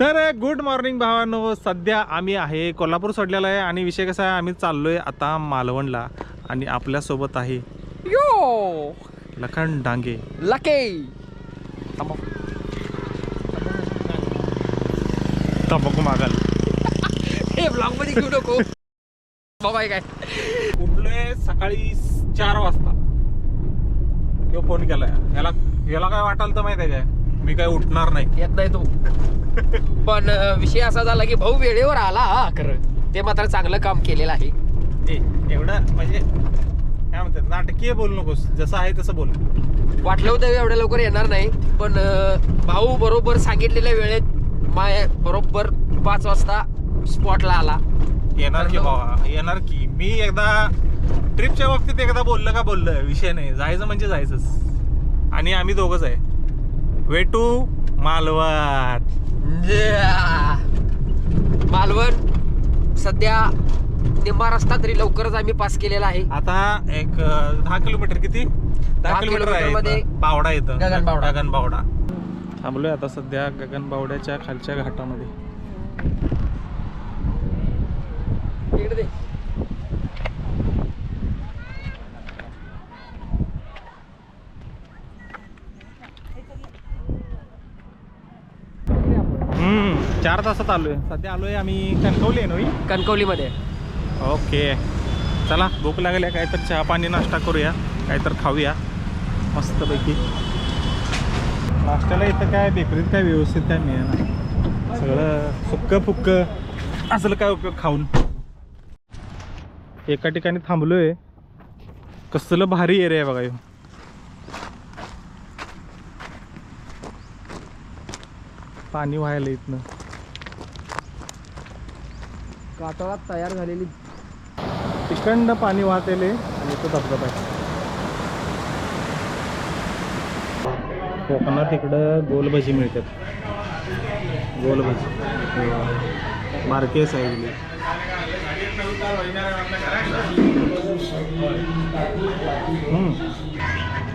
तर good morning भावांनो. सध्या आम्ही आहे कोल्हापूर सोडलेला आहे आणि विषय कसा आहे? आम्ही चाललोय आता मालवणला आणि आपल्यासोबत आहे यो! लखन डांगे लके तंबाखू मागाल हे ब्लॉगमध्ये घेऊ नको. बाबा काय? उठलोय सकाळी चार वाजता. किंवा फोन केलाय. याला याला काय वाटाल तर माहिती आहे काय? मी काय उठणार नाही. येत नाही तो. पण अं, विषय असा झाला की भाऊ वेळेवर आला हा खरं. ते मात्र चांगलं काम केलेलं आहे. ए एवढं म्हणजे काय म्हणतात नाटकीय बोलू नकोस. जसं आहे तसं बोल. वाटलं होतं एवढ्या लवकर येणार नाही पण अं, भाऊ बरोबर सांगितलेल्या वेळेत माय बरोबर पाच वाजता स्पॉटला आला. येणार की भावा? येणार की? मी एकदा ट्रिपच्या बाबतीत एकदा बोललं का बोललं? विषय नाही. जायचं म्हणजे जायचंच. आणि आम्ही दोघंच आहे. Way to Malvan. मालवण सध्या निम्मा रस्ता तरी लवकरच आम्ही पास केलेला आहे आता एक दहा किलोमीटर किती दहा किलोमीटर आहे किलोमीटरमध्ये इथं. बावडा येतं गगनबावडा. गगनबावडा थांबलोय आता सध्या गगनबावड्याच्या खालच्या घाटामध्ये इकडे दे. हम्म चार तासात आलोय. सध्या आलोय आम्ही कणकवली आहे नवी कणकवलीमध्ये. ओके. चला भूक लागल्या काय तर चहा पाणी नाश्ता करूया काय तर खाऊया. मस्तपैकी. नाश्त्याला इथं काय बेकरीत काय व्यवस्थित काय मिळेना. सगळं सुक्क फुक्क असलं काय उपयोग खाऊन? एका ठिकाणी थांबलोय. कसलं भारी एरिया आहे बघा ह्यो. पाणी व्हायला इथनं. वातावरणात तयार झालेली. तिकडनं पाणी वाहतेले आणि तो धबधबा आहे. कोकणात इकडं गोलभजी मिळतात. गोलभजी. बारके साईडली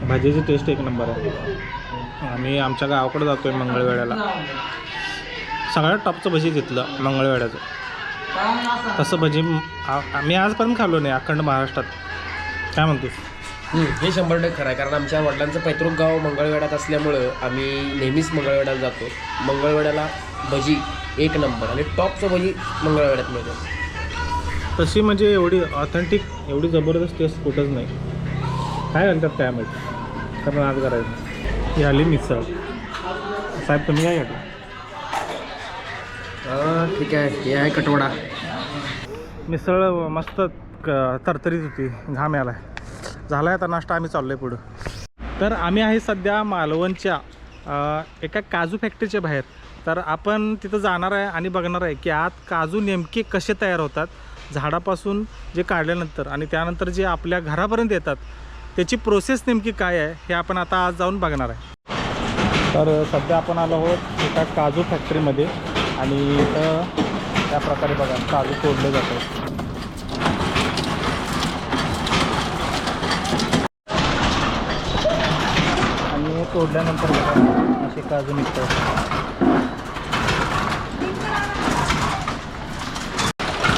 भाजीची टेस्ट एक नंबर आहे. आम्ही आमच्या गावाकडे जातोय मंगळवेड्याला सगळ्यात टॉपचं भजी घेतलं मंगळवेड्याचं तसं भजी म- आ- आम्ही आजपर्यंत खाल्लो नाही अखंड महाराष्ट्रात. काय म्हणतोस? हे शंभर टक्के खरं आहे कारण आमच्या वडिलांचं पैतृक गाव मंगळवेढ्यात असल्यामुळं आम्ही नेहमीच मंगळवेढ्याला जातो. मंगळवेढ्याला भजी एक नंबर आणि टॉपचं भजी मंगळवेढ्यात मिळतं. तशी म्हणजे एवढी ऑथेंटिक एवढी जबरदस्त टेस्ट कुठंच नाही. काय घालतात काय माहिती कारण आज करायचं. ही आली मिसळ. साहेब तुम्ही काय घातलं ठीक आहे हे आहे कटवडा. मिसळ मस्त क- तरतरीत होती घाम याला झाला आता नाश्ता आम्ही चाललो आहे पुढं. तर आम्ही आहे सध्या मालवणच्या एका काजू फॅक्टरीच्या बाहेर. तर आपण तिथं जाणार आहे आणि बघणार आहे की आत काजू नेमके कसे तयार होतात झाडापासून जे काढल्यानंतर आणि त्यानंतर जे आपल्या घरापर्यंत येतात त्याची प्रोसेस नेमकी काय आहे हे आपण आता आज जाऊन बघणार आहे. तर सध्या आपण आलो आहोत एका काजू फॅक्टरीमध्ये आणि इथं त्या प्रकारे बघा काजू तोडले जातात. आणि हे तोडल्यानंतर बघा असे काजू निघतात.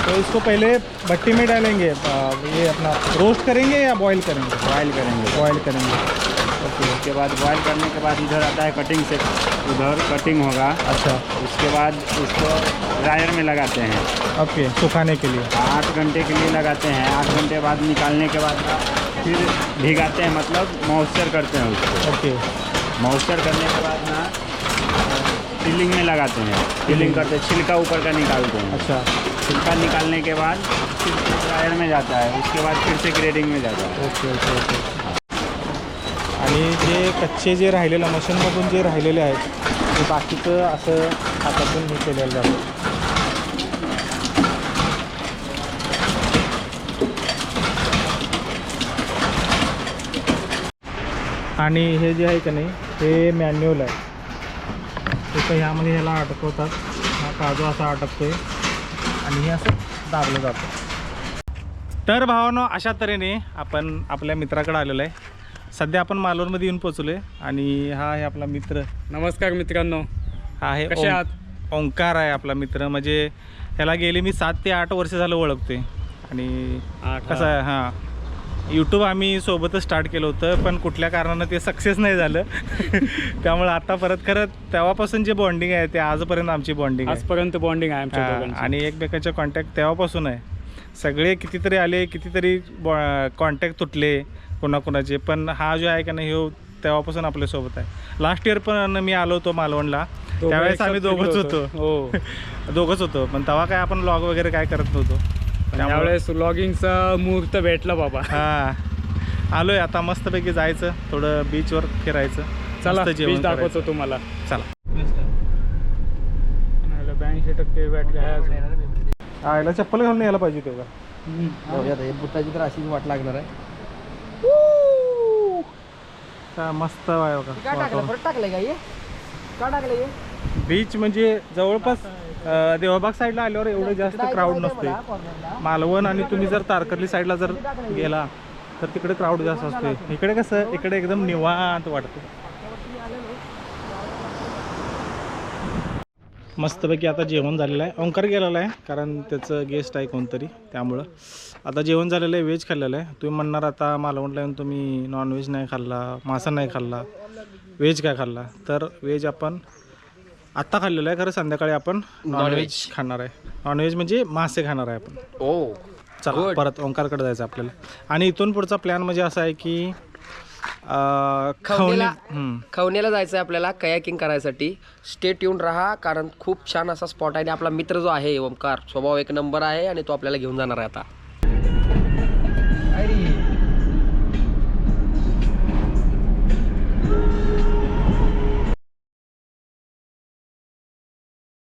तो इसको पहले भट्टी में डालेंगे ये अपना रोस्ट करेंगे या बॉईल करेंगे? बॉयल करेंगे। बॉईल करेंगे। ओके उसके बाद बॉयल करने के बाद इधर आता है कटिंग से। उधर कटिंग होगा। अच्छा। उसके बाद उसको ड्रायर में लगाते हैं। ओके सुखाने के लिए। आठ घंटे के लिए लगाते हैं। आठ घंटे बाद निकालने के बाद फिर भिगाते हैं मतलब मॉइस्चर करते हैं उसको। ओके। मॉइस्चर करने के बाद ना फिलिंग में लगाते हैं। फिलिंग करते हैं छिलका ऊपर का निकालते हैं। अच्छा। छिलका निकालने के बाद फिर ड्रायर में जाता है। उसके बाद फिर से ग्रेडिंग में जाता है। Okay okay okay. आणि जे कच्चे जे राहिलेलं मशीनमधून जे राहिलेले आहेत ते बाकीचं असं हातातून हे केलेलं जातं आणि हे जे आहे का नाही हे मॅन्युअल आहे. तसं ह्यामध्ये ह्याला अटकवतात हा काजू असा अटकतोय आणि हे असं दाबलं जातं. तर भावानो अशा तऱ्हेने आपण आपल्या मित्राकडे आलेलो आहे. सध्या आपण मालवणमध्ये येऊन पोचलो आहे आणि हा आहे आपला मित्र. नमस्कार मित्रांनो. हा आहे कसे ओंकार आहे आपला मित्र. म्हणजे ह्याला गेले मी सात ते आठ वर्ष झालं ओळखते आणि कसं आहे हां. यूट्यूब आम्ही सोबतच स्टार्ट केलं होतं पण कुठल्या कारणानं ते सक्सेस नाही झालं. त्यामुळे आता परत खरं तेव्हापासून जे बॉन्डिंग आहे ते आजपर्यंत आमची बॉन्डिंग आहे. आजपर्यंत बॉन्डिंग आहे आमच्या हां, दोघांची. आणि एकमेकांच्या कॉन्टॅक्ट तेव्हापासून आहे. सगळे कितीतरी आले कितीतरी कॉन्टॅक्ट तुटले. कोणाकोणाचे. पण हा जो आहे का नाही ह्यो तेव्हापासून आपल्यासोबत आहे. लास्ट इयर पण मी आलो होतो मालवणला. त्यावेळेस आम्ही दोघंच होतो. हो. दोघंच होतो. पण तेव्हा काय आपण लॉग वगैरे काय करत नव्हतो. त्यावेळेस व्लॉगिंगचा मुहूर्त भेटला बाबा. हा. आलोय आता मस्तपैकी जायचं. थोडं बीचवर फिरायचं. चला बीच दाखवतो. तुम्हाला. चला. ब्याऐंशी टक्के बॅट घ्यायचं आयला चप्पल घालून यायला पाहिजे तेव्हा बुटाची तर अशीच वाट लागणार आहे. काय मस्त आहे बघा. वातावरण. परत टाकलंय का हे? का टाकलंय बीच म्हणजे जवळपास अं, देवाबाग साईडला आल्यावर एवढं जास्त क्राऊड नसते मालवण आणि तुम्ही जर तारकर्ली साईडला जर गेला तर तिकडे क्राऊड जास्त असते इकडे कसं इकडे एकदम निवांत वाटतं मस्तपैकी आता जेवण झालेलं आहे. ओंकार गेलेला आहे कारण त्याचं गेस्ट आहे कोणतरी त्यामुळं. आता जेवण झालेलं आहे व्हेज खाल्लेलं आहे. तुम्ही म्हणणार आता मालवणला येऊन तुम्ही नॉनव्हेज नाही खाल्ला मासा नाही खाल्ला व्हेज काय खाल्ला? तर व्हेज आपण आत्ता खाल्लेलं आहे खरं संध्याकाळी आपण नॉनव्हेज खाणार आहे. नॉनव्हेज म्हणजे मासे खाणार आहे आपण. ओ चला परत ओंकारकडे जायचं आपल्याला. आणि इथून पुढचा प्लॅन म्हणजे असा आहे की खवणे खवणेला- हम्म. खवण्याला जायचं आहे आपल्याला कयाकिंग करायसाठी स्टेट येऊन राहा कारण खूप छान असा स्पॉट आहे आणि आपला मित्र जो आहे ओमकार स्वभाव एक नंबर आहे आणि तो आपल्याला घेऊन जाणार आहे आता